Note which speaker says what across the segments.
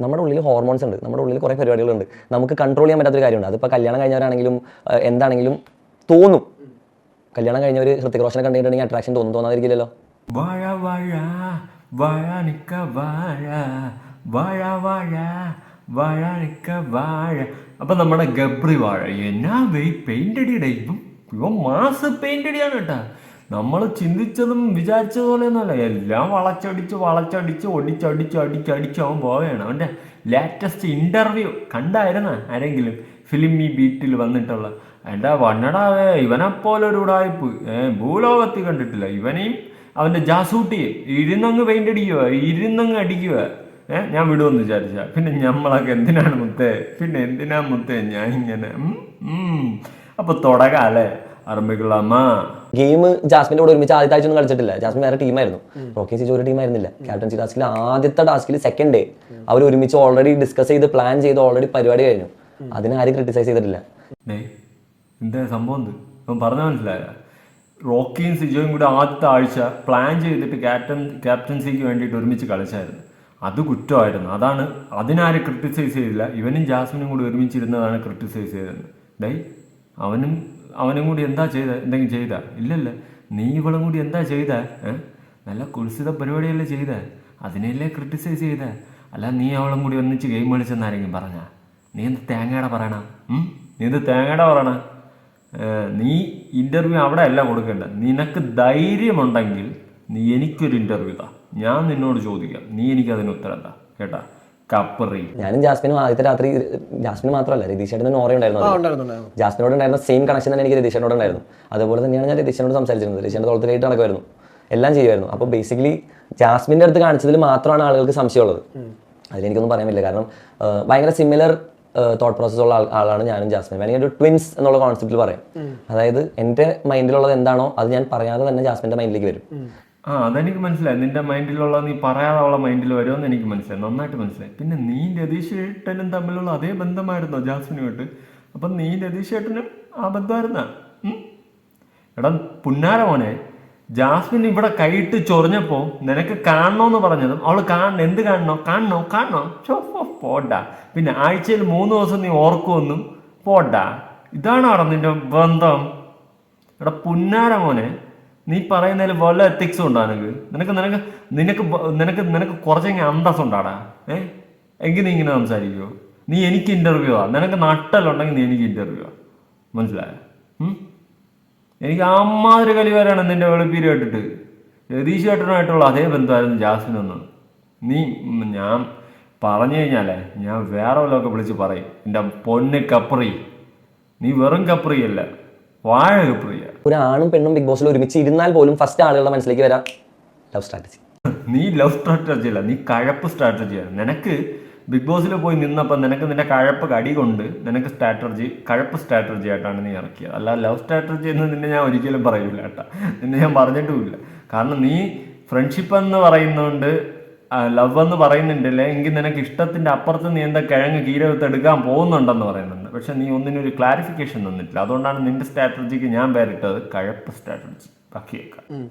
Speaker 1: നമ്മുടെ ഉള്ളിൽ ഹോർമോൺസ് ഉണ്ട്. നമ്മുടെ ഉള്ളിൽ കുറേ പരിപാടികളുണ്ട്. നമുക്ക് കൺട്രോൾ ചെയ്യാൻ പറ്റാത്തൊരു കാര്യമുണ്ട്. അതിപ്പോൾ കല്യാണം കഴിഞ്ഞവരാണെങ്കിലും എന്താണെങ്കിലും തോന്നും. കല്യാണം കഴിഞ്ഞവർ ഹൃത്തിക് റോഷനെ കണ്ടിട്ടുണ്ടെങ്കിൽ അട്രാക്ഷൻ തോന്നും. തോന്നാതിരിക്കില്ലല്ലോ.
Speaker 2: അപ്പൊ നമ്മുടെ ഗബ്രി വാഴ എന്നാ വെയ് പെയിന്റ് അടിയുടെ? ഇപ്പം മാസ് പെയിന്റ് അടിയാണ് കേട്ടാ. നമ്മൾ ചിന്തിച്ചതും വിചാരിച്ചത് പോലെയൊന്നുമല്ല. എല്ലാം വളച്ചടിച്ച് വളച്ചടിച്ച് ഒടിച്ചടിച്ച് അടിച്ചടിച്ച് അവൻ പോവുകയാണ്. അവന്റെ ലേറ്റസ്റ്റ് ഇന്റർവ്യൂ കണ്ടായിരുന്ന ആരെങ്കിലും? ഫിലിം ഈ ബീറ്റിൽ വന്നിട്ടുള്ള. എന്റെ വണ്ണടാവേ ഇവനെപ്പോലെ ഒരു ഉടായ്പ്. ഭൂലോകത്തിൽ കണ്ടിട്ടില്ല. ഇവനെയും അവന്റെ ജാസൂട്ടിയും ഇരുന്നങ്ങ് പെയിന്റ് അടിക്കുക ഇരുന്നങ്ങ് അടിക്കുക. ഏ ഞാൻ വിടുമെന്ന് വിചാരിച്ച. പിന്നെ ഞമ്മളൊക്കെ എന്തിനാണ് മുത്തേ? പിന്നെ എന്തിനാ മുത്തേ? ഞാൻ ഇങ്ങനെ അപ്പോൾ തുടങ്ങാം അല്ലേ? ആരംഭിക്കൊള്ളാമ
Speaker 1: ഗെയിം ജാസ്മിന്റെ കൂടെ ഒരുമിച്ച് ആദ്യത്തെ ആഴ്ച ഒന്നും കളിച്ചിട്ടില്ല. ജാസ്മിൻ വേറെ ടീമായിരുന്നു റോക്കി സിജു ഒരു ടീമായിരുന്നില്ല ക്യാപ്റ്റൻസി ടാസ്കിൽ ആദ്യത്തെ ടാസ്കിൽ സെക്കൻഡ് ഡേ അവർ ഒരുമിച്ച് ഓൾറെഡി ഡിസ്കസ് ചെയ്ത് പ്ലാൻ ചെയ്ത് ഓൾറെഡി പരിപാടി കഴിഞ്ഞു. അതിനെ ആരും ക്രിട്ടിസൈസ് ചെയ്തിട്ടില്ല.
Speaker 2: സംഭവം പറഞ്ഞ റോക്കിയും സിജോയും കൂടെ ആദ്യത്തെ ആഴ്ച പ്ലാൻ ചെയ്തിട്ട് ക്യാപ്റ്റൻ ക്യാപ്റ്റൻസിക്ക് വേണ്ടിയിട്ട് ഒരുമിച്ച് കളിച്ചായിരുന്നു. അത് കുറ്റമായിരുന്നു. അതാണ് അതിനാരും ക്രിട്ടിസൈസ് ചെയ്തില്ല. ഇവനും ജാസ്മിനും കൂടി ഒരുമിച്ചിരുന്നതാണ് ക്രിട്ടിസൈസ് ചെയ്തത്. ഡൈ അവനും അവനും കൂടി എന്താ ചെയ്ത എന്തെങ്കിലും ചെയ്ത? ഇല്ലല്ല. നീ ഇവളും കൂടി എന്താ ചെയ്ത? നല്ല കുൽസിത പരിപാടിയല്ലേ ചെയ്ത? അതിനെയല്ലേ ക്രിട്ടിസൈസ് ചെയ്ത? അല്ല നീ അവളും കൂടി ഒന്നിച്ച് ഗെയിം കളിച്ചെന്നാരെങ്കിലും പറഞ്ഞ? നീ എന്ത് തേങ്ങയുടെ പറയണ? നീ എന്ത് തേങ്ങയുടെ പറയണ? നീ ഇന്റർവ്യൂ അവിടെ അല്ല കൊടുക്കേണ്ട നിനക്ക് ധൈര്യമുണ്ടെങ്കിൽ നീ എനിക്കൊരു ഇന്റർവ്യൂ താ ഞാൻ നിന്നോട് ചോദിക്കാം. നീ എനിക്കതിന് ഉത്തരം താ കേട്ടാ? കപ്പറി.
Speaker 1: ഞാനും ജാസ്മിനും ആദ്യത്തെ രാത്രി ജാസ്മിന് മാത്രമല്ല രതീഷ് ചേട്ടന് നോറ ഉണ്ടായിരുന്നു ജാസ്മിനോട് ഉണ്ടായിരുന്ന സെയിം കണക്ഷൻ തന്നെ എനിക്ക് രതീഷനോട് ഉണ്ടായിരുന്നു. അതുപോലെ തന്നെയാണ് ഞാൻ രതീഷനോട് സംസാരിച്ചിരുന്നത്. രതീഷന്റെ തോളത്തിലായിട്ട് നടക്കുമായിരുന്നു. എല്ലാം ചെയ്യുമായിരുന്നു. അപ്പോൾ ബേസിക്കലി ജാസ്മിന്റെ അടുത്ത് കാണിച്ചതിൽ മാത്രമാണ് ആളുകൾക്ക് സംശയമുള്ളത്. അതിലെനിക്കൊന്നും പറയാൻ പറ്റില്ല. കാരണം ഭയങ്കര സിമിലർ തോട്ട് പ്രോസസ് ഉള്ള ആളാണ് ഞാനും ജാസ്മിൻ അല്ലെങ്കിൽ ഒരു ട്വിൻസ് എന്നുള്ള കോൺസെപ്റ്റിൽ പറയാം. അതായത് എന്റെ മൈൻഡിലുള്ളത് എന്താണോ അത് ഞാൻ പറയാതെ തന്നെ ജാസ്മിന്റെ മൈൻഡിലേക്ക് വരും.
Speaker 2: ആ അതെനിക്ക് മനസ്സിലായി. നിന്റെ മൈൻഡിലുള്ള നീ പറയാതെ അവളെ മൈൻഡിൽ വരുമെന്ന് എനിക്ക് മനസ്സിലായി. നന്നായിട്ട് മനസ്സിലായി. പിന്നെ നീ രതീഷ് ഏട്ടനും തമ്മിലുള്ള അതേ ബന്ധമായിരുന്നോ ജാസ്മിനുമായിട്ട്? അപ്പം നീ രതീഷ് ഏട്ടനും ആ ബന്ധമായിരുന്ന? എടാ പുന്നാരമോനെ ജാസ്മിൻ ഇവിടെ കൈയിട്ട് ചൊറിഞ്ഞപ്പോൾ നിനക്ക് കാണണമെന്ന് പറഞ്ഞതും അവൾ കാണണം. എന്ത് കാണണോ? കാണണോ? കാണണോ? ചോ പോടാ. പിന്നെ ആഴ്ചയിൽ മൂന്ന് ദിവസം നീ ഓർക്കുമെന്നും പോടാ. ഇതാണോ നിന്റെ ബന്ധം? എടാ പുന്നാര മോനെ. നീ പറയുന്നതിൽ വല്ല എത്തിക്സും ഉണ്ടോ നിനക്ക് നിനക്ക് നിനക്ക് നിനക്ക് നിനക്ക് നിനക്ക് കുറച്ചെങ്കിൽ അന്തസ് ഉണ്ടാടാ ഏ? എങ്കിൽ നീ ഇങ്ങനെ സംസാരിക്കുമോ നീ എനിക്ക് ഇന്റർവ്യൂ ആ. നിനക്ക് നട്ടലുണ്ടെങ്കിൽ നീ എനിക്ക് ഇന്റർവ്യൂ ആ. മനസ്സിലായോ? എനിക്ക് അമ്മാതിരി കലി വരാണ് നിന്റെ വെളുപ്പീര് കേട്ടിട്ട്. രതീഷ് ചേട്ടനുമായിട്ടുള്ള അതേ ബന്ധമായിരുന്നു ജാസ്മിനൊന്നും നീ ഞാൻ പറഞ്ഞു കഴിഞ്ഞാലേ ഞാൻ വേറെ വല്ലതൊക്കെ വിളിച്ച് പറയും. എന്റെ പൊന്ന് കപ്രി. നീ വെറും കപ്രിയല്ല. വാഴ
Speaker 1: ഒരു ആണും പെണ്ണും ബിഗ് ബോസിൽ ഒരുമിച്ച് ഇരുന്നാൽ പോലും ഫസ്റ്റ് ആളുകളുടെ മനസ്സിലേക്ക് വരാം ലവ് സ്ട്രാറ്റജി
Speaker 2: നീ ലവ് സ്ട്രാറ്റജി അല്ല നീ കഴപ്പ് സ്ട്രാറ്റജിയാണ് നിനക്ക് ബിഗ് ബോസിൽ പോയി നിന്നപ്പോൾ നിനക്ക് നിന്റെ കഴപ്പ് കടി കൊണ്ട് നിനക്ക് സ്ട്രാറ്റജി കഴപ്പ് സ്ട്രാറ്റജി ആയിട്ടാണ് നീ ഇറക്കിയത്. അല്ല ലവ് സ്ട്രാറ്റജി എന്ന് നിന്നെ ഞാൻ ഒരിക്കലും പറയൂല കേട്ടോ. നിന്നെ ഞാൻ പറഞ്ഞിട്ടുമില്ല. കാരണം നീ ഫ്രണ്ട്ഷിപ്പ് എന്ന് പറയുന്നതുകൊണ്ട് ലവ് എന്ന് പറയുന്നുണ്ടല്ലേ? എങ്കിൽ നിനക്ക് ഇഷ്ടത്തിന്റെ അപ്പുറത്ത് നീ എന്താ കിഴങ്ങ് കീരവത്ത് എടുക്കാൻ പോകുന്നുണ്ടെന്ന് പറയുന്നുണ്ട്. പക്ഷെ നീ ഒന്നിനൊരു ക്ലാരിഫിക്കേഷൻ തന്നിട്ടില്ല. അതുകൊണ്ടാണ് നിന്റെ സ്ട്രാറ്റജിക്ക് ഞാൻ പേരിട്ടത് കഴപ്പ് സ്ട്രാറ്റജി ബാക്കിയേക്കാം.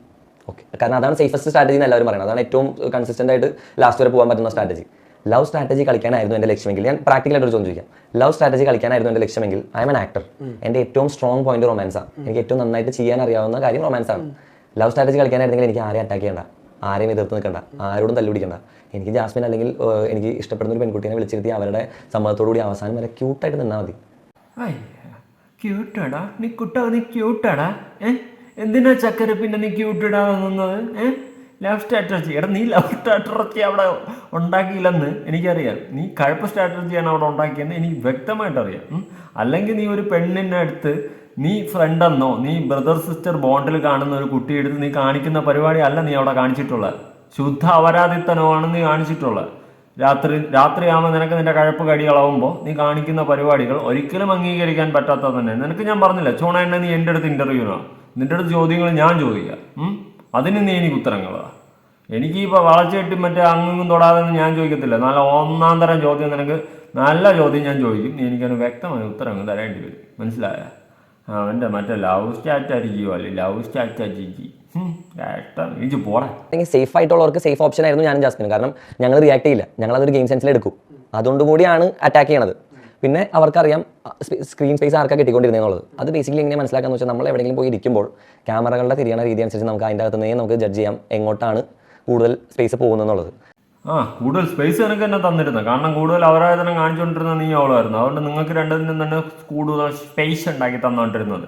Speaker 1: ഓക്കെ കാരണം അതാണ് സേഫസ്റ്റ് സ്ട്രാറ്റജി എന്ന് എല്ലാവരും പറയുന്നത്. അതാണ് ഏറ്റവും കൺസിസ്റ്റന്റ് ആയിട്ട് ലാസ്റ്റ് വരെ പോകാൻ പറ്റുന്ന സ്ട്രാറ്റജി ലവ് സ്ട്രാറ്റജി കളിക്കാനായിരുന്നു എന്റെ ലക്ഷ്യമെങ്കിൽ ഞാൻ പ്രാക്ടിക്കലായിട്ട് ഒരു ചോദ്യം ചോദിക്കാം. ലവ് സ്ട്രാറ്റജി കളിക്കാനായിരുന്നു എന്റെ ലക്ഷ്യമെങ്കിൽ ഐ എം ആൻ ആക്ടർ എന്റെ ഏറ്റവും സ്ട്രോങ് പോയിന്റ് റൊമാൻസാണ് ആണ് എനിക്ക് ഏറ്റവും നന്നായിട്ട് ചെയ്യാൻ അറിയാവുന്ന കാര്യം റൊമാൻസാണ് ആണ്. ലവ് സ്ട്രാറ്റജി കളിക്കാനായിരുന്നെങ്കിൽ എനിക്ക് ആരെ അറ്റാക്ക് ചെയ്യണ്ട. ആരെയും എതിർത്ത് നിൽക്കണ്ട. ആരോടും തല്ലുപിടിക്കണ്ട എനിക്ക് ജാസ്മിൻ അല്ലെങ്കിൽ എനിക്ക് ഇഷ്ടപ്പെടുന്ന ഒരു പെൺകുട്ടിയെ വിളിച്ചിരുത്തി അവരുടെ സമ്മതത്തോടു കൂടി അവസാനം വരെ ക്യൂട്ടായിട്ട് നിന്നാൽ മതി.
Speaker 2: ക്യൂട്ടാടാ നീ കുട്ടാ നീ ക്യൂട്ടാടാ ഏ? എന്തിനാ ചക്കര പിന്നെ നീ ക്യൂട്ടിടാ നിന്നത്? ഏ? ലവ് സ്ട്രാറ്റജി എടാ നീ ലവ് സ്ട്രാറ്റജി അവിടെ ഉണ്ടാക്കിയില്ലെന്ന് എനിക്കറിയാം. നീ കഴപ്പ് സ്ട്രാറ്റജിയാണ് അവിടെ ഉണ്ടാക്കിയെന്ന് എനിക്ക് വ്യക്തമായിട്ട് അറിയാം അല്ലെങ്കിൽ നീ ഒരു പെണ്ണിനെ അടുത്ത് നീ ഫ്രണ്ട് എന്നോ നീ ബ്രദർ സിസ്റ്റർ ബോണ്ടിൽ കാണുന്ന ഒരു കുട്ടിയെ എടുത്ത് നീ കാണിക്കുന്ന പരിപാടി അല്ല നീ അവിടെ കാണിച്ചിട്ടുള്ളത്. ശുദ്ധ അപരാധിത്തനമാണ് നീ കാണിച്ചിട്ടുള്ളത്. രാത്രി രാത്രിയാകുമ്പോൾ നിനക്ക് നിന്റെ കഴപ്പ് കടികളാവുമ്പോൾ നീ കാണിക്കുന്ന പരിപാടികൾ ഒരിക്കലും അംഗീകരിക്കാൻ പറ്റാത്തത് തന്നെ. നിനക്ക് ഞാൻ പറഞ്ഞില്ല ചോണ എന്നെ നീ എന്റെ അടുത്ത് ഇന്റർവ്യൂനോ നിന്റെ അടുത്ത് ചോദ്യങ്ങൾ ഞാൻ ചോദിക്കാം? അതിന് നീ എനിക്ക് ഉത്തരങ്ങളാ എനിക്ക് ഇപ്പോൾ വളച്ചിട്ട് മറ്റേ അങ്ങും തൊടാതെ ഞാൻ ചോദിക്കത്തില്ല. നല്ല ഒന്നാം തരം ചോദ്യം നിനക്ക് നല്ല ചോദ്യം ഞാൻ ചോദിക്കും. നീ എനിക്കതിന് വ്യക്തമായ ഉത്തരങ്ങൾ തരേണ്ടി വരും. മനസ്സിലായ? അവന്റെ മറ്റേ ലവ് സ്റ്റാറ്റ അല്ലേ ലവ് സ്റ്റാറ്റ പോടാ.
Speaker 1: അല്ലെങ്കിൽ സേഫ് ആയിട്ടുള്ളവർക്ക് സേഫ് ഓപ്ഷൻ ആയിരുന്നു ഞാനും ജാസ്മിനും. കാരണം ഞങ്ങൾ റിയാക്ട് ചെയ്യില്ല. ഞങ്ങൾ അതൊരു ഗെയിം സെൻസിൽ എടുക്കും. അതുകൊണ്ട് കൂടിയാണ് അറ്റാക്ക് ചെയ്യണത്. പിന്നെ അവർക്കറിയാം സ്ക്രീൻ സ്പേസ് ആർക്കാ കിട്ടിക്കൊണ്ടിരുന്നത് അത് ബേസിക്കലി എങ്ങനെ മനസ്സിലാക്കാന്ന് വെച്ചാൽ നമ്മൾ എവിടെയെങ്കിലും പോയി ഇരിക്കുമ്പോൾ ക്യാമറകളുടെ തിരിയണ രീതി അനുസരിച്ച് നമുക്ക് അതിന്റെ അകത്തുനിന്ന് നമുക്ക് ജഡ്ജ് ചെയ്യാം എങ്ങോട്ടാണ് കൂടുതൽ സ്പേസ് പോകുന്നതെന്നുള്ളത്.
Speaker 2: ആ കൂടുതൽ സ്പേസ് നിനക്ക് തന്നെ തന്നിരുന്നത് കാരണം കൂടുതൽ അവരാധനം കാണിച്ചുകൊണ്ടിരുന്ന നീ അവളായിരുന്നു അതുകൊണ്ട് നിങ്ങൾക്ക് രണ്ടതിനും തന്നെ കൂടുതൽ സ്പേസ് ഉണ്ടാക്കി തന്നോണ്ടിരുന്നത്.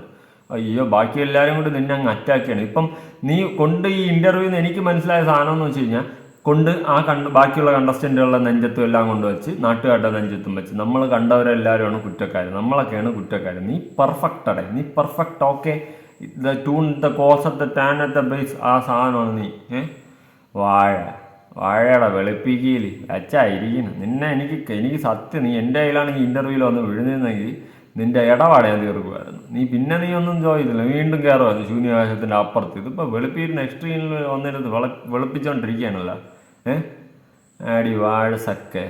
Speaker 2: അയ്യോ ബാക്കി എല്ലാവരും കൂടി നിന്നെ അങ്ങ് അറ്റാക്ക് ചെയ്യണം. ഇപ്പം നീ കൊണ്ട് ഈ ഇന്റർവ്യൂന്ന് എനിക്ക് മനസ്സിലായ സാധനം എന്ന് വെച്ച് കഴിഞ്ഞാൽ കൊണ്ട് ആ കണ്ട് ബാക്കിയുള്ള കണ്ടസ്റ്റന്റുകളുടെ നെഞ്ചത്തും എല്ലാം കൊണ്ടുവച്ച് നാട്ടുകാരുടെ നെഞ്ചത്തും വെച്ച് നമ്മൾ കണ്ടവരെല്ലാവരുമാണ് കുറ്റക്കാർ നമ്മളൊക്കെയാണ് കുറ്റക്കാർ നീ പെർഫെക്റ്റ് അടേ. നീ perfect okay the tune the cause of the tan at the base ആ സാധനമാണ് നീ. ഏ? വാഴ. വാഴയുടെ വെളുപ്പിക്കയിൽ അച്ചായിരിക്കുന്നു നിന്നെ എനിക്ക് എനിക്ക് സത്യം നീ എന്റെ കയ്യിലാണെങ്കിൽ ഇന്റർവ്യൂവിൽ വന്ന് വിഴുന്നിരുന്നെങ്കിൽ നിന്റെ ഇടപാട് ഞാൻ തീർക്കുമായിരുന്നു. നീ പിന്നെ നീ ഒന്നും ചോദിച്ചില്ല. വീണ്ടും കയറുമായിരുന്നു ശൂന്യാകാശത്തിന്റെ അപ്പുറത്ത്. ഇതിപ്പോൾ വെളുപ്പീരിന് എക്സ്ട്രീമിൽ വന്നിരുന്ന് വെള വെളുപ്പിച്ചുകൊണ്ടിരിക്കുകയാണല്ലോ ഏഹ് ആടി വാഴ സക്കെ.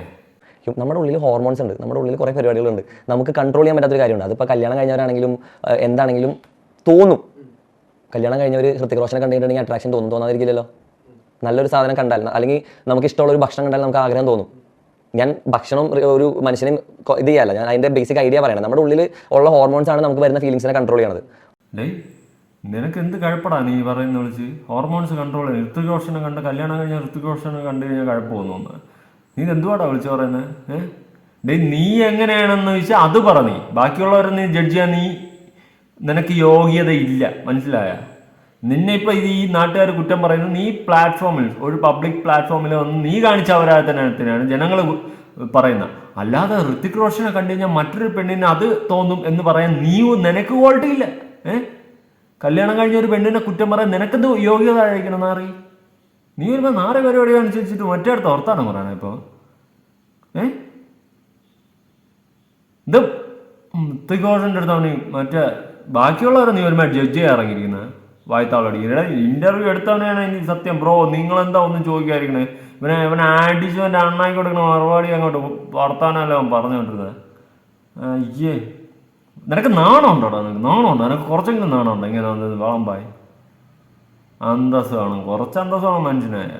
Speaker 1: നമ്മുടെ ഉള്ളിൽ ഹോർമോൺസ് ഉണ്ട്. നമ്മുടെ ഉള്ളിൽ കുറേ പരിപാടികളുണ്ട്. നമുക്ക് കൺട്രോൾ ചെയ്യാൻ പറ്റാത്തൊരു കാര്യമുണ്ട്. അതിപ്പോൾ കല്യാണം കഴിഞ്ഞവരാണെങ്കിലും എന്താണെങ്കിലും തോന്നും. കല്യാണം കഴിഞ്ഞവർ ഹൃത്തിക് റോഷനെ കണ്ടിട്ടുണ്ടെങ്കിൽ അട്രാക്ഷൻ തോന്നും. തോന്നാതിരിക്കില്ലല്ലോ. നല്ലൊരു സാധനം കണ്ടാൽ അല്ലെങ്കിൽ നമുക്ക് ഇഷ്ടമുള്ള ഒരു ഭക്ഷണം കണ്ടാൽ നമുക്ക് ആഗ്രഹം തോന്നും. ഞാൻ ഭക്ഷണം ഒരു- മനുഷ്യനെയും ഇത് ചെയ്യാല്ല. ഞാൻ അതിന്റെ ബേസിക് ഐഡിയ പറയണം നമ്മുടെ ഉള്ളിൽ ഉള്ള ഹോർമോൺസ് ആണ് നമുക്ക് വരുന്ന ഫീലിങ്സിനെ കൺട്രോൾ ചെയ്യണത്.
Speaker 2: നിനക്ക് എന്ത് കഴപ്പടാ നീ പറയുന്ന വിളിച്ച്? ഹോർമോൺസ് കൺട്രോൾ ചെയ്യുന്നത് ഋത്വിക് റോഷനെ കണ്ട് കല്യാണം കഴിഞ്ഞാൽ ഋത്വിക് റോഷനെ കണ്ടു കഴിഞ്ഞാൽ കഴപ്പമൊന്നും തോന്നുന്നു നീ എന്തുവാടാ വിളിച്ചു പറയുന്നത് ഏഹ് ഡേ നീ എങ്ങനെയാണെന്ന് ചോദിച്ചാൽ അത് പറ നീ. ബാക്കിയുള്ളവരെ നീ ജഡ്ജ് ചെയ്യാൻ നീ നിനക്ക് യോഗ്യത ഇല്ല മനസ്സിലായ? നിന്നെ ഇപ്പൊ ഈ നാട്ടുകാർ കുറ്റം പറയുന്നത് നീ പ്ലാറ്റ്ഫോമിൽ ഒരു പബ്ലിക് പ്ലാറ്റ്ഫോമിൽ വന്ന് നീ കാണിച്ച അവരാധനത്തിനാണ് ജനങ്ങൾ പറയുന്നത്. അല്ലാതെ ഋത്തിക് റോഷനെ കണ്ടു കഴിഞ്ഞാൽ മറ്റൊരു പെണ്ണിന് അത് തോന്നും എന്ന് പറയാൻ നീ നിനക്ക് ക്വാളിറ്റി ഇല്ല. ഏ? കല്യാണം കഴിഞ്ഞ ഒരു പെണ്ണിനെ കുറ്റം പറയാൻ നിനക്കെന്ത് യോഗ്യത അയക്കണം നാറി നീ വരുമ്പോൾ നാറി പരിപാടി അനുസരിച്ചിട്ട് മറ്റേ അടുത്ത് ഓർത്താണ് പറയണേ ഇപ്പോൾ ഏ? ഇത് ഋത്തികോഷന്റെ അടുത്താണ് മറ്റേ ബാക്കിയുള്ളവരെ നീ ഒരുമാതിരി ജഡ്ജ് ചെയ്യാൻ ഇറങ്ങിയിരിക്കുന്നത് വായ്ത്താളടി. ഇവിടെ ഇന്റർവ്യൂ എടുത്തവനെയാണ് ഇനി സത്യം. ബ്രോ നിങ്ങൾ എന്താ ഒന്നും ചോദിക്കാതിരിക്കണേ? ഇവനെ ഇവനെ ആഡിച്ചു എന്റെ അണ്ണാക്കി കൊടുക്കണ മറുപടി അങ്ങോട്ട് വർത്താനമല്ല അവൻ പറഞ്ഞുകൊണ്ടിരുന്നത് അയ്യേ. നിനക്ക് നാണമുണ്ടോടാ? നിനക്ക് നാണമുണ്ടോ? നിനക്ക് കുറച്ചെങ്കിലും നാണമുണ്ടോ? ഇങ്ങനെ വന്നത് വളമ്പായി. അന്തസ് വേണം കുറച്ച് അന്തസ് വേണം മനുഷ്യനായ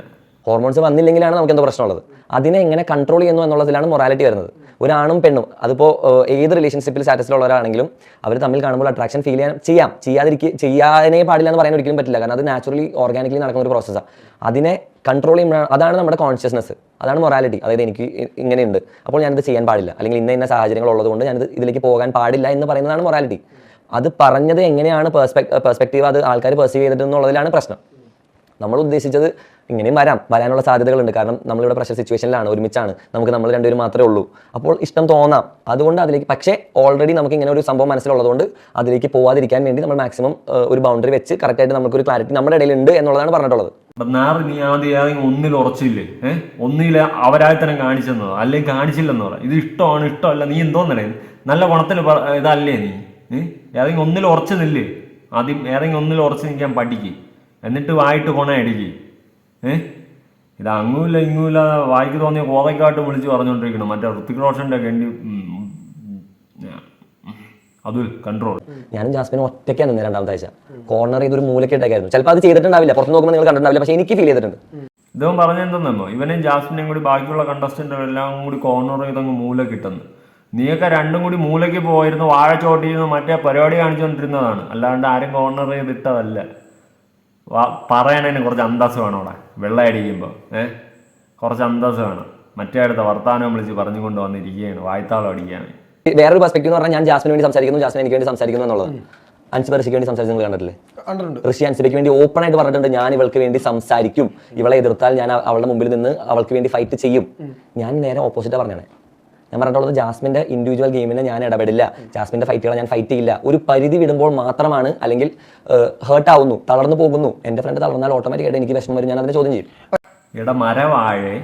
Speaker 1: ഹോർമോൺസ് വന്നില്ലെങ്കിലാണ് നമുക്ക് എന്തോ പ്രശ്നമുള്ളത്. അതിനെ എങ്ങനെ കൺട്രോൾ ചെയ്യുന്നു എന്നുള്ളതിലാണ് മൊറാലിറ്റി വരുന്നത്. ഒരാണും പെണ്ണും അതിപ്പോൾ ഏത് റിലേഷൻഷിപ്പിൽ സ്റ്റാറ്റസിലുള്ളവരാണെങ്കിലും അവർ തമ്മിൽ കാണുമ്പോൾ അട്രാക്ഷൻ ഫീൽ ചെയ്യാൻ ചെയ്യാം. ചെയ്യാതിരിക്കുക ചെയ്യാനേ പാടില്ല എന്ന് പറയാൻ ഒരിക്കലും പറ്റില്ല. കാരണം അത് നാച്ചുറലി ഓർഗാനിക്കലി നടക്കുന്ന ഒരു പ്രോസസ്സാണ് അതിനെ കൺട്രോൾ ചെയ്യുമ്പോഴാണ് അതാണ് നമ്മുടെ കോൺഷ്യസ്നസ് അതാണ് മൊറാലിറ്റി അതായത് എനിക്ക് ഇങ്ങനെയുണ്ട്. അപ്പോൾ ഞാനിത് ചെയ്യാൻ പാടില്ല. അല്ലെങ്കിൽ ഇന്ന ഇന്ന സാഹചര്യങ്ങൾ ഉള്ളതുകൊണ്ട് ഞാനിത് ഇതിലേക്ക് പോകാൻ പാടില്ല എന്ന് പറയുന്നതാണ് മൊറാലിറ്റി അത് പറഞ്ഞത് എങ്ങനെയാണ് പെർസ്പെക് പെർസ്പെക്റ്റീവ് അത് ആൾക്കാർ പെർസീവ് ചെയ്തിട്ടുള്ളതിലാണ് പ്രശ്നം. നമ്മൾ ഉദ്ദേശിച്ചത് ഇങ്ങനെയും വരാം വരാനുള്ള സാധ്യതകളുണ്ട്. കാരണം നമ്മളിവിടെ പ്രഷർ സിറ്റുവേഷനിലാണ് ഒരുമിച്ചാണ്. നമുക്ക് നമ്മൾ രണ്ടുപേരും മാത്രമേ ഉള്ളൂ. അപ്പോൾ ഇഷ്ടം തോന്നാം. അതുകൊണ്ട് അതിലേക്ക് പക്ഷേ ഓൾറെഡി നമുക്ക് ഇങ്ങനെ ഒരു സംഭവം മനസ്സിലുള്ളതുകൊണ്ട് അതിലേക്ക് പോവാതിരിക്കാൻ വേണ്ടി നമ്മൾ മാക്സിമം ഒരു ബൗണ്ടറി വെച്ച് കറക്റ്റായിട്ട് നമുക്കൊരു ക്ലാരിറ്റി നമ്മുടെ ഇടയിൽ ഉണ്ട് എന്നുള്ളതാണ് പറഞ്ഞിട്ടുള്ളത്.
Speaker 2: നാറ് നീ ആദ്യം ഒന്നിൽ ഉറച്ചില്ലേ? ഏഹ് ഒന്നിൽ അവരായി തന്നെ കാണിച്ചെന്നോ അല്ലെങ്കിൽ കാണിച്ചില്ലെന്നോ പറ. ഇത് ഇഷ്ടമാണ് ഇഷ്ടമല്ല നീ എന്തോന്നല്ലേ നല്ല പണത്തിൽ ഇതല്ലേ നീ? ഏഹ് ഏതെങ്കിലും ഒന്നിൽ ഉറച്ചു നില്ല്. ആദ്യം ഏതെങ്കിലും ഒന്നിൽ ഉറച്ചു നിൽക്കാൻ പഠിക്ക്. എന്നിട്ട് വായിട്ട് കൊണ അടിക്ക് ഏഹ് ഇത് അങ്ങൂല്ല ഇങ്ങൂല്ല വായിക്ക് തോന്നിയ കോതയ്ക്കാട്ട് വിളിച്ച് പറഞ്ഞുകൊണ്ടിരിക്കണം മറ്റേ ഋത്തിക് റോഷന്റെ കണ്ടി അതുൽ കൺട്രോൾ
Speaker 1: ഞാനും ജാസ്മിനും ഒറ്റയ്ക്കാണ് നിന്ന് രണ്ടാമത്തെ ആഴ്ച. കോർണർ ഒരു മൂലക്കിട്ടേക്കായിരുന്നു ചിലപ്പോൾ അത് ചെയ്തിട്ടുണ്ടാവില്ല. പുറത്ത് നോക്കുമ്പോൾ നിങ്ങൾ കണ്ടിട്ടുണ്ടാവില്ല. പക്ഷേ എനിക്ക് ഫീൽ ചെയ്തിട്ടുണ്ട്.
Speaker 2: ഇതും പറഞ്ഞെന്തെന്നോ ഇവനെയും ജാസ്മിനെയും കൂടി ബാക്കിയുള്ള കണ്ടസ്റ്റന്റും എല്ലാം കൂടി കോർണർ ചെയ്തങ്ങ് മൂല കിട്ടുന്നു നീയൊക്കെ രണ്ടും കൂടി മൂലയ്ക്ക് പോയിരുന്നു വാഴ ചോട്ടിയിരുന്നു മറ്റേ പരിപാടി കാണിച്ചുകൊണ്ടിരുന്നതാണ് അല്ലാണ്ട് ആരും കോർണർ ചെയ്തിട്ടതല്ല. പറയണതിന് കുറച്ച് അന്തസ് വേണം അവിടെ. വെള്ളം അടിക്കുമ്പോൾ ഏഹ് കുറച്ച് അന്തസ് വേണം. മറ്റേ അടുത്ത വർത്താനം വിളിച്ച് പറഞ്ഞുകൊണ്ട് വന്നിരിക്കുകയാണ്. വായ്ത്താളം അടിക്കുകയാണ്.
Speaker 1: വേറൊരു പെർസ്പെക്റ്റീവ് എന്ന് പറഞ്ഞാൽ ഞാൻ ജാസ്മിന് വേണ്ടി സംസാരിക്കുന്നു ജാസ്മിൻ എനിക്ക് വേണ്ടി സംസാരിക്കുന്നു എന്നുള്ളത്. അഞ്ച് പരസ്യക്ക് വേണ്ടി സംസാരിച്ചു കണ്ടിട്ടില്ലേ? ഋഷി അൻസിലേക്ക് വേണ്ടി ഓപ്പൺ ആയിട്ട് പറഞ്ഞിട്ടുണ്ട് ഞാൻ ഇവൾക്ക് വേണ്ടി സംസാരിക്കും. ഇവളെ എതിർത്താൽ ഞാൻ അവ- അവളുടെ മുമ്പിൽ നിന്ന് അവൾക്ക് വേണ്ടി ഫൈറ്റ് ചെയ്യും. ഞാൻ നേരെ ഓപ്പോസിറ്റാണ് പറഞ്ഞാണ് ഞാൻ പറഞ്ഞിട്ടുള്ളത് ജാസ്മിന്റെ ഇൻഡിവിജ്വൽ ഗെയിമിനെ ഞാൻ ഇടപെടില്ല. ജാസ്മിന്റെ ഫൈറ്റുകളെ ഞാൻ ഫൈറ്റ് ചെയ്യില്ല. ഒരു പരിധി വിടുമ്പോൾ മാത്രമാണ് അല്ലെങ്കിൽ ഹേർട്ട് ആവുന്നു തളർന്നു പോകുന്നു എന്റെ ഫ്രണ്ട് തളർന്നാൽ ഓട്ടോമാറ്റിക്കായിട്ട് എനിക്ക് വിഷമം വരും. ഞാൻ അതിനെ ചോദ്യം ചെയ്യും.
Speaker 2: എടാ മരവാഴെ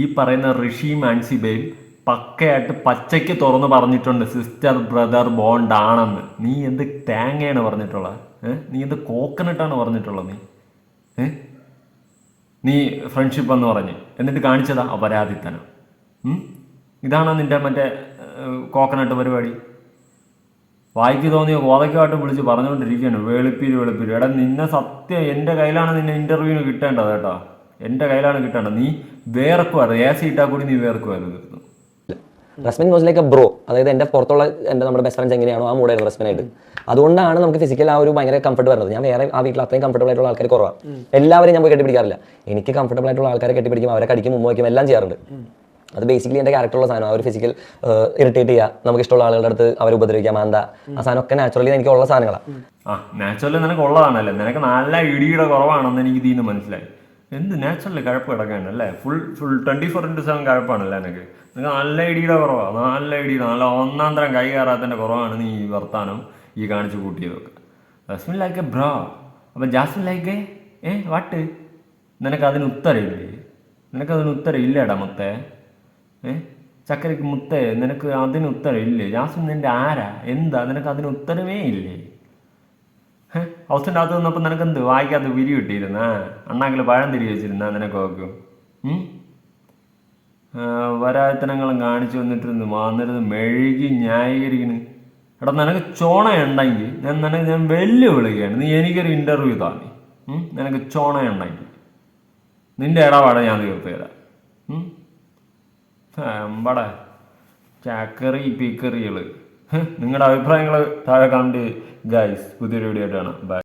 Speaker 2: ഈ പറയുന്ന ഋഷി മാൻസിബേൽ പക്കയായിട്ട് പച്ചയ്ക്ക് തുറന്ന് പറഞ്ഞിട്ടുണ്ട് സിസ്റ്റർ ബ്രദർ ബോണ്ട് ആണെന്ന്. നീ എന്ത് തേങ്ങയാണ് പറഞ്ഞിട്ടുള്ളത്? നീ എന്ത് കോക്കനട്ടാണ് പറഞ്ഞിട്ടുള്ളത് നീ? നീ ഫ്രണ്ട്ഷിപ്പ് എന്ന് പറഞ്ഞ്. എന്നിട്ട് കാണിച്ചതാ അപരാധിത്തനം? ഇതാണോ നിന്റെ മറ്റേ കോക്കനട്ട് പരിപാടി. വായിക്ക് തോന്നിയ കോതയ്ക്കായിട്ട് വിളിച്ച് പറഞ്ഞുകൊണ്ടിരിക്കുകയാണ്. വെളുപ്പീര് വെളുപ്പീര്. എടാ നിന്നെ സത്യം എന്റെ കയ്യിലാണ് നിന്നെ ഇന്റർവ്യൂവിന് കിട്ടേണ്ടത് കേട്ടോ. എന്റെ കയ്യിലാണ് കിട്ടേണ്ടത്. നീ വേർക്കുമായിരുന്നു എ സി ഇട്ടാൽ കൂടി നീ വേർക്കുമായിരുന്നു
Speaker 1: റസ്മിൻ വാസ് ലൈക്ക് എ ബ്രോ അതായത് എന്റെ പുറത്തുള്ള എന്റെ നമ്മുടെ ബെസ്റ്റ് ഫ്രണ്ട്സ് എങ്ങനെയാണോ ആ മൂടായിരുന്നു റസ്മിനായിട്ട്. അതുകൊണ്ടാണ് നമുക്ക് ഫിസിക്കൽ ആ ഒരു ഭയങ്കര കംഫർട്ട് വരുന്നത് ഞാൻ വേറെ ആ വീട്ടിൽ അത്രയും കംഫർട്ടബിൾ ആയിട്ടുള്ള ആൾക്കാർ കുറവാണ് എല്ലാവരും ഞാൻ പോയി കെട്ടിപ്പിടിക്കാറില്ല. എനിക്ക് കംഫർട്ടബിൾ ആയിട്ടുള്ള ആൾക്കാരെ കെട്ടിപ്പിടിക്കും അവരെ കടിക്കും മുമ്പ് വയ്ക്കും എല്ലാം ചെയ്യാറുണ്ട്. അത് ബേസിക്കലി എന്റെ ക്യാരക്ടറുള്ള സാധനം. ആ ഒരു ഫിസിക്കൽ ഇറിറ്റേറ്റ് ചെയ്യുക നമുക്ക് ഇഷ്ടമുള്ള ആളുകളുടെ അടുത്ത് അവരെ ഉപദ്രവിക്കാം. മാന്ത ആ സാധനം ഒക്കെ നാച്ചുറലി എനിക്കുള്ള സാധനങ്ങളാണ്
Speaker 2: ആ നാച്ചുറലി നിനക്ക് ഉള്ളതാണല്ലേ? നിനക്ക് നല്ല ഇടിയുടെ കുറവാണെന്ന് എനിക്ക് ഇതിന്ന് മനസ്സിലായി. എന്ത് നാച്ചുറലി കഴപ്പ് കിടക്കാണ് അല്ലേ? Full full twenty four into seven കഴപ്പാണല്ലേ എനിക്ക് നിനക്ക് നല്ല ഇടിയുടെ കുറവാണ് നല്ല ഇടിയുടെ നല്ല ഒന്നാം തരം കൈ കയറാത്തതിന്റെ കുറവാണ് നീ ഈ വർത്താനം ഈ കാണിച്ചു കൂട്ടിയതൊക്കെ. ജാസ്മിൻ ലൈക്ക് എ ബ്രോ അപ്പം ജാസ്മിൻ ലൈക്ക് ഏ വാട്ട് നിനക്ക് അതിന് ഉത്തരമില്ലേ? നിനക്ക് അതിന് ഉത്തരം ഇല്ലേടാ മുത്തേ? ഏ? ചക്കരയ്ക്ക് മുത്തേ നിനക്ക് അതിന് ഉത്തരം ഇല്ലേ? ജാസ്മിൻ നിന്റെ ആരാ? എന്താ? നിനക്ക് അതിന് ഉത്തരമേ ഇല്ലേ? ഹൗസിന്റെ അകത്ത് നിന്നപ്പോൾ നിനക്ക് എന്ത് വായിക്കാത്ത വിരി കിട്ടിയിരുന്ന? അണ്ണാക്കിൽ പഴം തിരി വെച്ചിരുന്ന നിനക്കൊക്കെ? വരാത്തനങ്ങളും കാണിച്ചു വന്നിട്ടിരുന്നു വന്നിരുന്ന് മെഴുകി ന്യായീകരിക്കുന്നു. എടാ നിനക്ക് ചോണയുണ്ടെങ്കിൽ ഞാൻ നിനക്ക് ഞാൻ വെല്ലുവിളിക്കുകയാണ്. നീ എനിക്കൊരു ഇന്റർവ്യൂ തന്നെ നിനക്ക് നിനക്ക് ചോണയുണ്ടെങ്കിൽ. നിന്റെ ഇടപാട് ഞാൻ തീർത്ത് തരാം? എമ്പടെ ചാക്കറി പീക്കറികൾ നിങ്ങളുടെ അഭിപ്രായങ്ങൾ താഴെ കണ്ട് ഗൈസ് പുതിയൊരു വീഡിയോ ആയിട്ടാണ് ബൈ